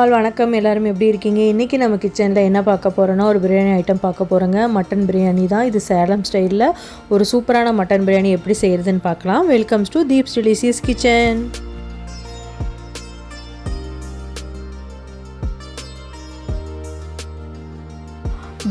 All வணக்கம். எல்லாரும் எப்படி இருக்கீங்க? இன்றைக்கி நம்ம கிச்சனில் என்ன பார்க்க போகிறோன்னா ஒரு பிரியாணி ஐட்டம் பார்க்க போகிறோங்க மட்டன் பிரியாணி தான். இது சேலம் ஸ்டைலில் ஒரு சூப்பரான மட்டன் பிரியாணி எப்படி செய்கிறதுன்னு பார்க்கலாம். Welcomes to Deeps delicious kitchen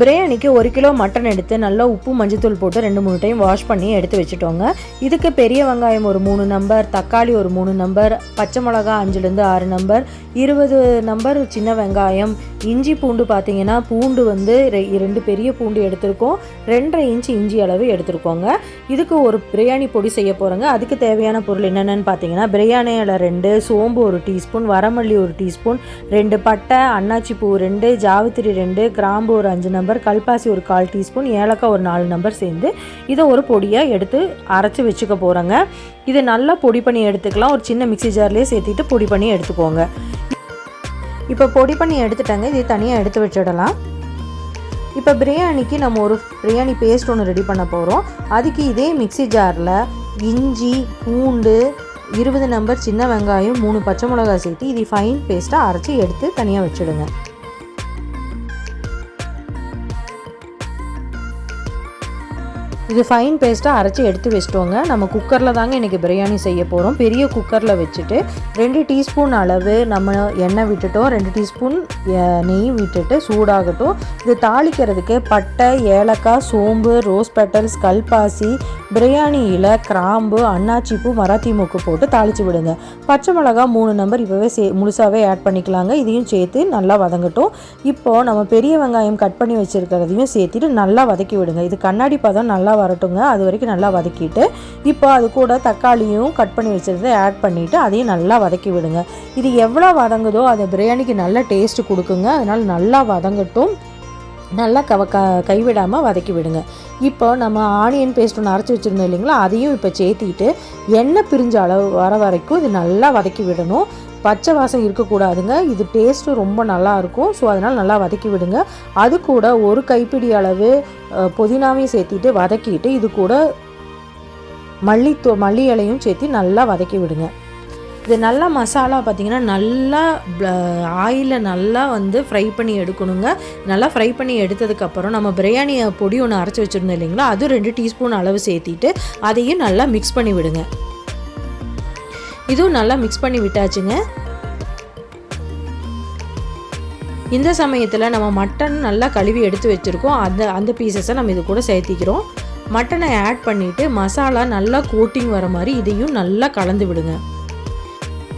பிரியாணிக்கு ஒரு கிலோ மட்டன் எடுத்து நல்லா உப்பு மஞ்சத்தூள் போட்டு ரெண்டு மூணு டைம் வாஷ் பண்ணி எடுத்து வச்சுட்டோங்க. இதுக்கு பெரிய வெங்காயம் ஒரு மூணு நம்பர் தக்காளி ஒரு மூணு நம்பர் பச்சை மிளகா அஞ்சுலேருந்து ஆறு நம்பர் இருபது நம்பர் சின்ன வெங்காயம் இஞ்சி பூண்டு பார்த்தீங்கன்னா பூண்டு வந்து ரெ- ரெண்டு பெரிய பூண்டு எடுத்திருக்கோம். ரெண்டரை இன்ச் இஞ்சி அளவு எடுத்திருக்கோங்க. இதுக்கு ஒரு பிரியாணி பொடி செய்ய போகிறோங்க அதுக்கு தேவையான பொருள் என்னென்னு பார்த்தீங்கன்னா பிரியாணி ரெண்டு சோம்பு ஒரு டீஸ்பூன் வரமல்லி ஒரு டீஸ்பூன் ரெண்டு பட்டை அன்னாச்சி பூ ரெண்டு ஜாவித்திரி ரெண்டு கிராம்பு ஒரு அஞ்சு நம்பர் கல்பாசி ஒரு கால் டீஸ்பூன் ஏலக்காய் ஒரு நாலு நம்பர் சேர்ந்து இதை ஒரு பொடியாக எடுத்து அரைச்சி வச்சுக்க போகிறோங்க இதை நல்லா பொடி பண்ணி எடுத்துக்கலாம். ஒரு சின்ன மிக்ஸி ஜார்லேயே சேர்த்திட்டு பொடி பண்ணி எடுத்துக்கோங்க. இப்போ பொடி பண்ணி எடுத்துட்டாங்க. இதை தனியாக எடுத்து வச்சிடலாம். இப்போ பிரியாணிக்கு நம்ம ஒரு பிரியாணி பேஸ்ட் ஒன்று ரெடி பண்ண போகிறோம் அதுக்கு இதே மிக்ஸி ஜாரில் இஞ்சி பூண்டு இருபது நம்பர் சின்ன வெங்காயம் மூணு பச்சை மிளகாய் சேர்த்து இது ஃபைன் பேஸ்ட்டாக அரைச்சி எடுத்து தனியாக வச்சுடுங்க. இது ஃபைன் பேஸ்ட்டாக அரைச்சி எடுத்து வச்சிட்டோங்க. நம்ம குக்கரில் தாங்க இன்றைக்கி பிரியாணி செய்ய போகிறோம் பெரிய குக்கரில் வச்சுட்டு ரெண்டு டீஸ்பூன் அளவு நம்ம எண்ணெய் விட்டுட்டோம். ரெண்டு டீஸ்பூன் நெய் விட்டுட்டு சூடாகட்டும். இது தாளிக்கிறதுக்கு பட்டை ஏலக்காய் சோம்பு ரோஸ் பெட்டல்ஸ் கல்பாசி பிரியாணி இலை கிராம்பு அன்னாச்சிப்பூ மராத்தி மூக்கு போட்டு தாளித்து விடுங்க. பச்சை மிளகா மூணு நம்பர் இப்போவே சே முழுசாகவே ஆட் பண்ணிக்கலாங்க. இதையும் சேர்த்து நல்லா வதங்கட்டும். இப்போது நம்ம பெரிய வெங்காயம் கட் பண்ணி வச்சுருக்கிறதையும் சேர்த்துட்டு நல்லா வதக்கி விடுங்க. இது கண்ணாடி பதம் நல்லா வரட்டுங்க. அது வரைக்கும் நல்லா வதக்கிட்டு இப்போ அது கூட தக்காளியும் கட் பண்ணி வச்சுருந்ததை ஆட் பண்ணிவிட்டு அதையும் நல்லா வதக்கி விடுங்க. இது எவ்வளோ வதங்குதோ அது பிரியாணிக்கு நல்ல டேஸ்ட்டு கொடுக்குங்க. அதனால் நல்லா வதங்கட்டும். நல்லா கவ க கைவிடாமல் வதக்கி விடுங்க. இப்போ நம்ம ஆனியன் பேஸ்ட் ஒன்று அரைச்சி வச்சுருந்தோம் இல்லைங்களா? அதையும் இப்போ சேர்த்திட்டு எண்ணெய் பிரிஞ்ச அளவு வர வரைக்கும் இது நல்லா வதக்கி விடணும். பச்சை வாசம் இருக்கக்கூடாதுங்க. இது டேஸ்ட்டு ரொம்ப நல்லாயிருக்கும். ஸோ அதனால் நல்லா வதக்கி விடுங்க. அது கூட ஒரு கைப்பிடி அளவு புதினாவையும் சேர்த்திட்டு வதக்கிட்டு இது கூட மல்லித்தூ மல்லி இலையும் சேர்த்து நல்லா வதக்கி விடுங்க. இது நல்லா மசாலா பார்த்திங்கன்னா நல்லா ஆயிலில் நல்லா வந்து ஃப்ரை பண்ணி எடுக்கணுங்க. நல்லா ஃப்ரை பண்ணி எடுத்ததுக்கப்புறம் நம்ம பிரியாணி பொடி ஒன்று அரைச்சி வச்சுருந்தோம் இல்லைங்களா? அதுவும் ரெண்டு டீஸ்பூன் அளவு சேர்த்திட்டு அதையும் நல்லா மிக்ஸ் பண்ணி விடுங்க. இதுவும் நல்லா மிக்ஸ் பண்ணி விட்டாச்சுங்க. இந்த சமயத்தில் நம்ம மட்டன் நல்லா கழுவி எடுத்து வச்சுருக்கோம். அந்த அந்த பீசஸை நம்ம இது கூட சேர்த்திக்கிறோம். மட்டனை ஆட் பண்ணிவிட்டு மசாலா நல்லா கோட்டிங் வர மாதிரி இதையும் நல்லா கலந்து விடுங்க.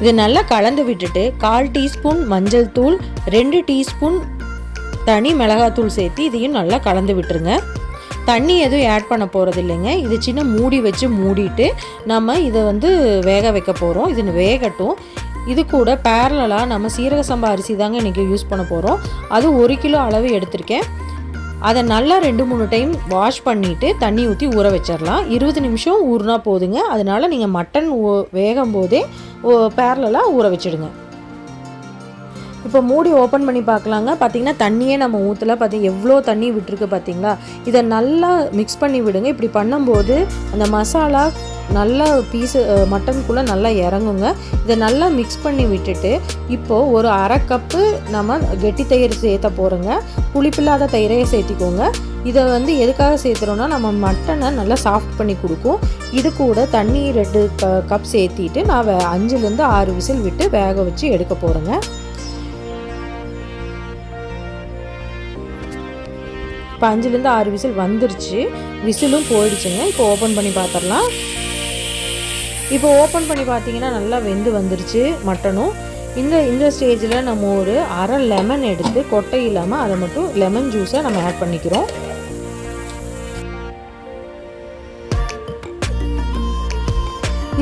இது நல்லா கலந்து விட்டுட்டு கால் டீஸ்பூன் மஞ்சள் தூள் ரெண்டு டீஸ்பூன் தனி மிளகாத்தூள் சேர்த்து இதையும் நல்லா கலந்து விட்டுருங்க. தண்ணி எதுவும் ஆட் பண்ண போகிறது இல்லைங்க இது சின்ன மூடி வச்சு மூடிட்டு நம்ம இதை வந்து வேக வைக்க போகிறோம் இது வேகட்டும். இது கூட பேரலாக நம்ம சீரக சம்பா அரிசி தாங்க இன்றைக்கி யூஸ் பண்ண போகிறோம் அது ஒரு கிலோ அளவு எடுத்திருக்கேன். அதை நல்லா ரெண்டு மூணு டைம் வாஷ் பண்ணிவிட்டு தண்ணி ஊற்றி ஊற வச்சிடலாம். இருபது நிமிஷம் ஊறினா போதுங்க. அதனால் நீங்கள் மட்டன் வேகும் போதே பேரலாக ஊற வச்சிடுங்க. இப்போ மூடி ஓப்பன் பண்ணி பார்க்கலாங்க பார்த்தீங்கன்னா தண்ணியே நம்ம ஊற்றல பார்த்தீங்க எவ்வளோ தண்ணி விட்டுருக்கு பார்த்தீங்களா இதை நல்லா மிக்ஸ் பண்ணி விடுங்க. இப்படி பண்ணும்போது அந்த மசாலா நல்லா பீஸு மட்டனுக்குள்ளே நல்லா இறங்குங்க. இதை நல்லா மிக்ஸ் பண்ணி விட்டுட்டு இப்போது ஒரு அரை கப்பு நம்ம கெட்டி தயிர் சேர்த்த போகிறோங்க புளிப்பில்லாத தயிரையே சேர்த்திக்கோங்க. இதை வந்து எதுக்காக சேர்த்துறோன்னா நம்ம மட்டனை நல்லா சாஃப்ட் பண்ணி கொடுக்கும். இது கூட தண்ணி ரெண்டு க கப் சேர்த்திட்டு நான் வே அஞ்சுலேருந்து ஆறு விசில் விட்டு வேக வச்சு எடுக்க போகிறேங்க இப்போ அஞ்சுலேருந்து ஆறு விசில் வந்துருச்சு. விசிலும் போயிடுச்சுங்க. இப்போ ஓப்பன் பண்ணி பார்த்துடலாம். இப்போ ஓப்பன் பண்ணி பார்த்தீங்கன்னா நல்லா வெந்து வந்துருச்சு மட்டனும். இந்த இந்த ஸ்டேஜில் நம்ம ஒரு அரை லெமன் எடுத்து கொட்டை இல்லாமல் அதை மட்டும் லெமன் ஜூஸை நம்ம ஆட் பண்ணிக்கிறோம்.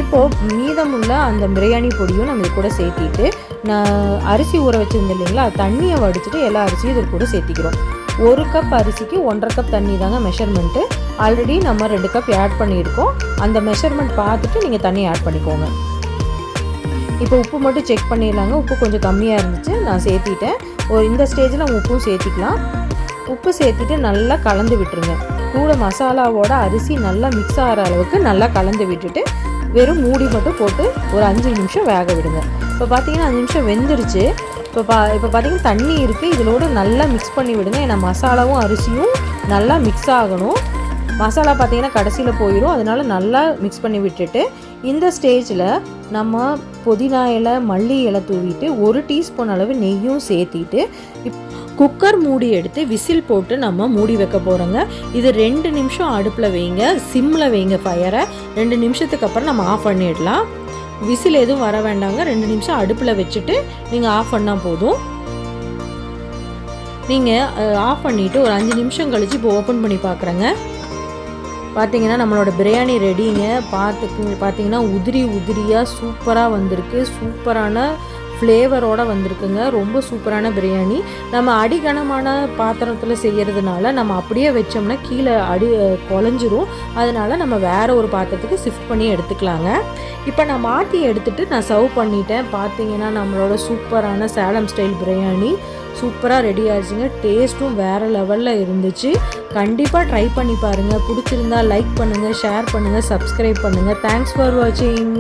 இப்போது மீதமுள்ள அந்த பிரியாணி பொடியும் நம்ம இது கூட சேர்த்திட்டு நான் அரிசி ஊற வச்சுருந்தேன் இல்லைங்களா? தண்ணியை வடிச்சிட்டு எல்லா அரிசியும் இது கூட சேர்த்திக்கிறோம். ஒரு கப் அரிசிக்கு ஒன்றரை கப் தண்ணி தாங்க மெஷர்மெண்ட்டு ஆல்ரெடி நம்ம ரெண்டு கப் ஆட் பண்ணியிருக்கோம். அந்த மெஷர்மெண்ட் பார்த்துட்டு நீங்கள் தண்ணி ஆட் பண்ணிக்கோங்க. இப்போ உப்பு மட்டும் செக் பண்ணிடலாங்க. உப்பு கொஞ்சம் கம்மியாக இருந்துச்சு. நான் சேர்த்திட்டேன். ஒரு இந்த ஸ்டேஜில் உப்பும் சேர்த்திக்கலாம். உப்பு சேர்த்துட்டு நல்லா கலந்து விட்டுருங்க. கூட மசாலாவோட அரிசி நல்லா மிக்ஸ் ஆகிற அளவுக்கு நல்லா கலந்து விட்டுட்டு வெறும் மூடி மட்டும் போட்டு ஒரு அஞ்சு நிமிஷம் வேக விடுங்க. இப்போ பார்த்தீங்கன்னா அஞ்சு நிமிஷம் வெந்துருச்சு. இப்போ பா இப்போ பார்த்தீங்கன்னா தண்ணி இருக்குது இதோட நல்லா மிக்ஸ் பண்ணி விடுங்க. ஏன்னா மசாலாவும் அரிசியும் நல்லா மிக்ஸ் ஆகணும். மசாலா பார்த்தீங்கன்னா கடைசியில் போயிடும் அதனால நல்லா மிக்ஸ் பண்ணி விட்டுட்டு இந்த ஸ்டேஜில் நம்ம புதினா இலை மல்லி இலை தூவிட்டு ஒரு டீஸ்பூன் அளவு நெய்யும் சேர்த்திட்டு இப் குக்கர் மூடி எடுத்து விசில் போட்டு நம்ம மூடி வைக்க போகிறோங்க இது ரெண்டு நிமிஷம் அடுப்பில் வைங்க. சிம்மில் வைங்க ஃபயரை ரெண்டு நிமிஷத்துக்கு அப்புறம் நம்ம ஆஃப் பண்ணிடலாம். விசில் எதுவும் வர வேண்டாங்க. ரெண்டு நிமிஷம் அடுப்பில் வச்சுட்டு நீங்கள் ஆஃப் பண்ணால் போதும். நீங்கள் ஆஃப் பண்ணிவிட்டு ஒரு அஞ்சு நிமிஷம் கழித்து இப்போ ஓப்பன் பண்ணி பார்க்குறேங்க பார்த்தீங்கன்னா நம்மளோட பிரியாணி ரெடிங்க பார்த்துக்கு பார்த்தீங்கன்னா உதிரி உதிரியாக சூப்பராக வந்திருக்கு. சூப்பரான ஃப்ளேவரோடு வந்திருக்குங்க. ரொம்ப சூப்பரான பிரியாணி. நம்ம அடிகனமான பாத்திரத்தில் செய்கிறதுனால நம்ம அப்படியே வச்சோம்னா கீழே அடி குழஞ்சிரும். அதனால் நம்ம வேறு ஒரு பாத்திரத்துக்கு ஷிஃப்ட் பண்ணி எடுத்துக்கலாங்க. இப்போ நான் மாற்றி எடுத்துகிட்டு நான் சர்வ் பண்ணிட்டேன். பார்த்தீங்கன்னா நம்மளோட சூப்பரான சேலம் ஸ்டைல் பிரியாணி. சூப்பராக ரெடி ஆயிடுச்சுங்க. டேஸ்ட்டும் வேறு லெவலில் இருந்துச்சு. கண்டிப்பாக ட்ரை பண்ணி பாருங்கள் பிடிச்சிருந்தா லைக் பண்ணுங்கள் ஷேர் பண்ணுங்கள் சப்ஸ்கிரைப் பண்ணுங்கள் தேங்க்ஸ் ஃபார் வாட்சிங்